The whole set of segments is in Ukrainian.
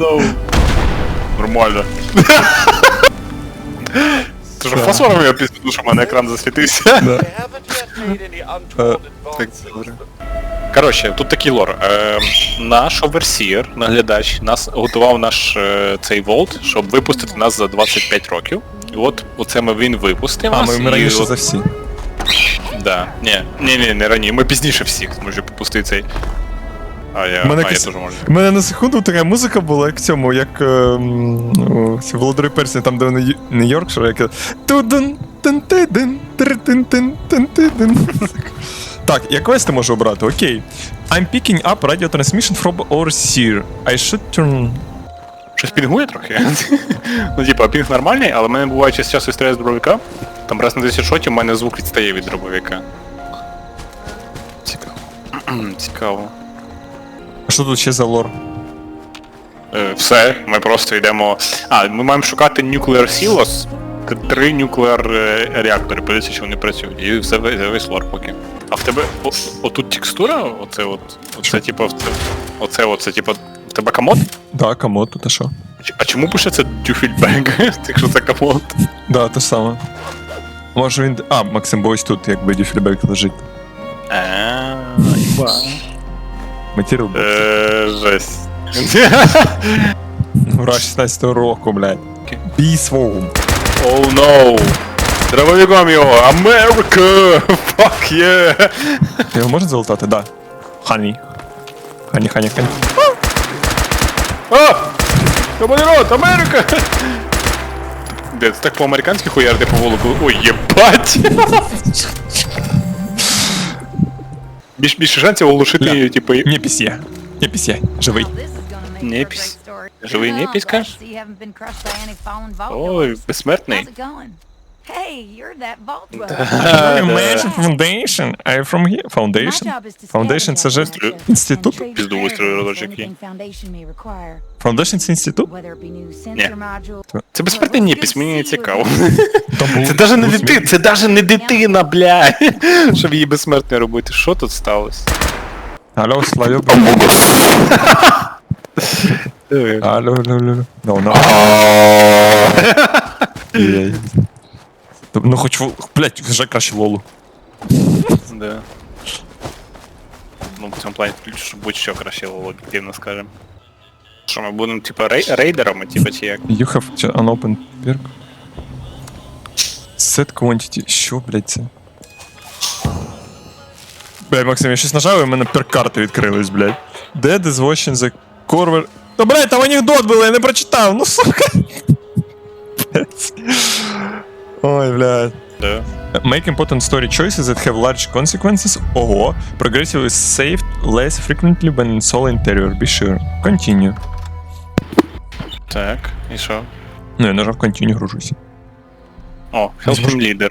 Ну. Нормально. Це ж фасором я пізду, що в мене екран засвітився. Так, добре. Коротше, тут такий лор. Е, наш оверсір, наглядач, нас готував наш е, цей волт, щоб випустити нас за 25 років. І от оце ми він випустив. А, нас, ми, і раніше от- за всі. Да. Ні, ні, ні, не раніше. Ми пізніше всіх, може попустити цей. А я, Мене а, я теж можу. У мене на секунду така музика була, як в цьому, як е, м, Володарі Персії, там, де вони Ю- не Йоркшир, як тудун тин тидин тин тин тин Так, я квести можу обрати, окей. I'm picking up radio transmission from overseer. I should turn... Щось пінгує трохи. ну, типа, пінг нормальний, але в мене буває час часу стріляє з дробовика. Там раз на 10 шотів у мене звук відстає від дробовика. Цікаво. Цікаво. А що тут ще за лор? Е, все, ми просто йдемо. А, ми маємо шукати Nuclear Silos, т- три Nuclear е, реактори, подивитися, чи вони працюють. І все весь, весь лор поки. А в тебе о, отут текстура? Оце от. Оце типа оце, оце, оце, типа. В тебе комод? Да, комод, тут а що? Ч- А чому пише це Дюфільбенг, якщо це комод? Да, те ж саме. Може він. А, Максим Бойс тут, якби дюфельбек лежить. Був. Е, Жесть. Ура 16-го року, блядь. Окей. Бісвоум. Oh no! Дробовиком його! Америка! Fuck yeah! Його можна залутати? Да. Хані. Хані, хані, хані. А! Кабанерот, Америка! Де, це так по-американськи хуярди по волоку. Ой, єбать! Більш, більше шансів оглушити, Ля. типу, Не пісє. Не пісє. Живий. Непись. Живий непись, кажеш? Ой, безсмертний. Hey, you're that vault dweller. Да, да. Imagine Foundation. I'm from here. Foundation. Foundation це ж інститут? Пізду вистрілив разочок. Foundation це інститут? Це безсмертний непись, мені не цікаво. Це даже не дитина, це даже не дитина, бля. Щоб її безсмертною робити. Що тут сталося? Алло, Славьо. Алло, алло, алло. No, no. Ну хоч, блядь, вже краще лолу. Да. Ну, в цьому плані щоб будь-що краще об'єктивно скажемо. Що ми будемо, типа, рей- рейдерами, типа, чи як? You have ch- unopened perk. Set quantity. Що, блядь, це? Блядь, Максим, я щось нажав, і в мене перк-карти відкрились, блядь. Dead is watching the corver... Та, блядь, там анекдот був, я не прочитав, ну сука. Ой, блядь. Да. Make important story choices that have large consequences. Ого. Progressive is saved less frequently when in solo interior. Be sure. Continue. Так, і що? Ну, я нажав continue, гружуся. О, help from leader.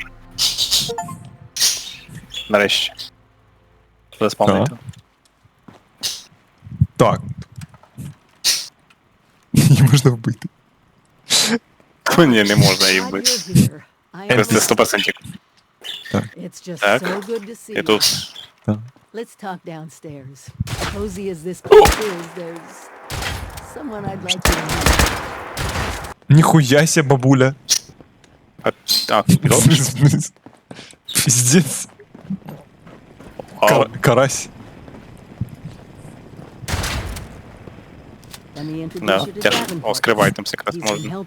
Нарешті. Заспавнити. Так. Її можна вбити. Ні, не можна її вбити. Це це 100%. It's just Так. so good to see І you. тут. Let's talk downstairs. Cozy as this place is, there's someone I'd like to meet. Ніхуя ся, бабуля. А, а, підробиш? Пиздец. Вау. Кар- карась. Да, теж. Скривай там been можна.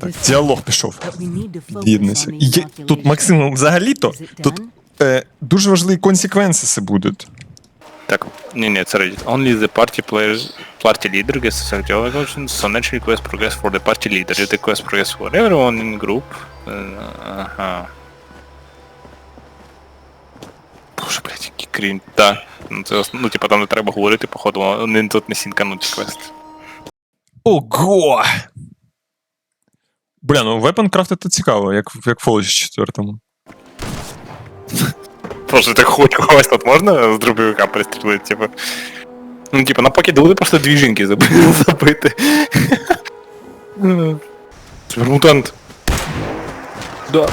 Так, діалог пішов. The є- Тут, inoculation. Максим, взагалі-то, тут е, дуже важливі консеквенси будуть. Так, ні, ні, це Reddit. Only the party players, party leader gets select all actions, so naturally quest progress for the party leader. If the quest progress for everyone in group. е, Ага. Боже, блядь, який крінь. Так. Ну, це, ну, типа, там не треба говорити, походу, не тут не сінкануть квест. Ого! Бля, ну Weapon Craft це цікаво, як, як в Fallout 4. Боже, так хоч когось тут можна з дробовика пристрілити, типа. Ну, типа, на поки дали просто дві жінки заби- забити. Це мутант. Да.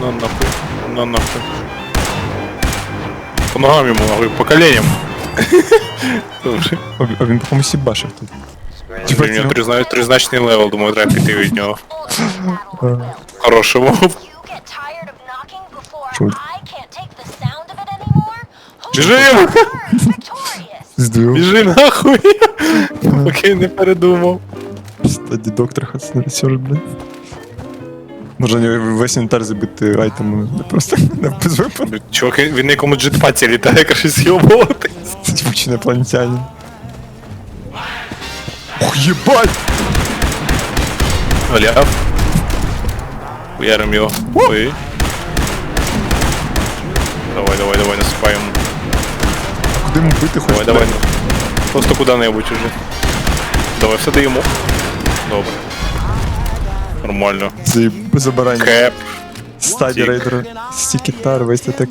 На нахуй. На нахуй. По ногам йому нахуй, по коленям. Добре. А він, а він по комусь башив тут. Типа, У нього тризна- тризначний левел, думаю, треба піти від нього. Хорошому. Біжим! Здивив. Біжи нахуй! Поки не передумав. Стаді доктор Хаснерсер, блін. Може нього весь інвентар забити айтемами, не просто не без випадку. Чувак, він на якому джетпаці літає, краще з'єбувати. Це типу чи інопланетянин. Ох, єбать! Валяв. Уярим його. Ой. Давай, давай, давай, насипаємо. Куди йому бити хочеш? Давай, давай. Просто куди-небудь уже. Давай, все даємо. Добре. Нормально. Забирання. Кеп. Стаді Стік. рейдера. Стікітар, весь детек.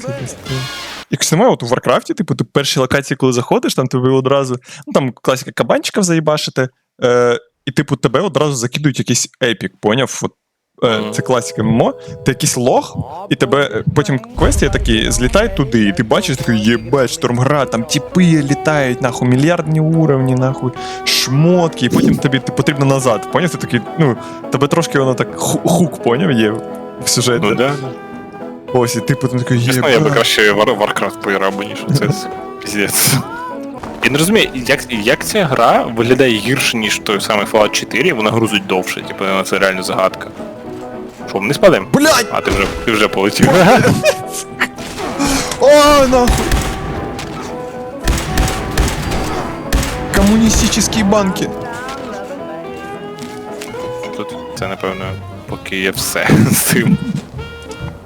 Якось немає, от у Варкрафті, типу, ти перші локації, коли заходиш, там тебе одразу. Ну там класика кабанчиків заїбашити. Е, і, типу, тебе одразу закидують якийсь епік, поняв? От, е, це класика ММО, ти якийсь лох, і тебе е, потім квест є такий, злітай туди, і ти бачиш такий, єбать, штормград, там тіпи літають, нахуй, мільярдні уровні, нахуй, шмотки, і потім тобі ти потрібно назад. Поняв? Ти такий, ну, тебе трошки воно так хук, поняв, є в сюжеті. Ну да. Ось, і ти потім такий, Чесно, я би краще War- Warcraft поіграв би, ніж це піздець. Я не розумію, як, як ця гра виглядає гірше, ніж той самий Fallout 4, вона грузить довше, типу, це реально загадка. Що, ми не спадемо? Блядь! А, ти вже, ти вже полетів. О, нахуй! Коммунистические банки. Тут це, напевно, поки є все з цим.